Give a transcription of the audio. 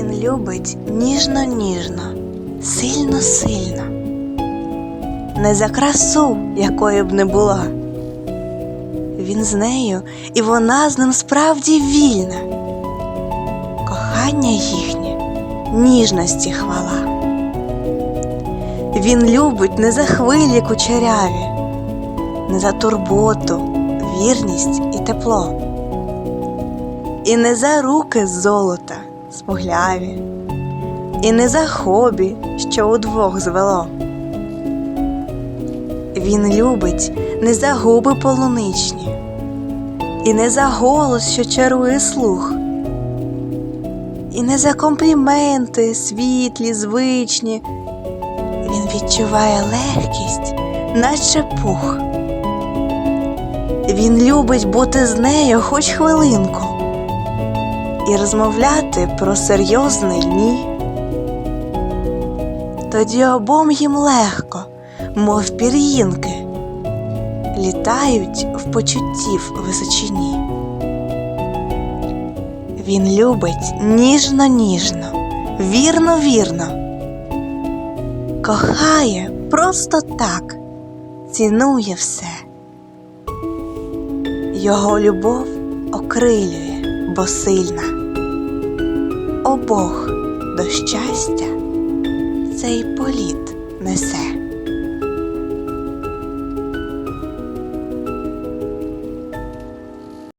любить ніжно-ніжно, сильно-сильно, не за красу, якої б не була. Він з нею, і вона з ним справді вільна. Кохання їхнє, ніжності хвала. Він любить не за хвилі кучеряві, не за турботу, вірність і тепло, і не за руки з золота смугляві, і не за хобі, що удвох звело. Він любить не за губи полуничні, і не за голос, що чарує слух, і не за компліменти світлі, звичні. Він відчуває легкість, наче пух. Він любить бути з нею хоч хвилинку і розмовляти про серйозне ні. Тоді обом їм легко, мов пір'їнки, літають в почуттів височині. Він любить ніжно-ніжно, вірно-вірно, кохає просто так, цінує все. Його любов окрилює, бо сильна. Обох до щастя цей політ несе.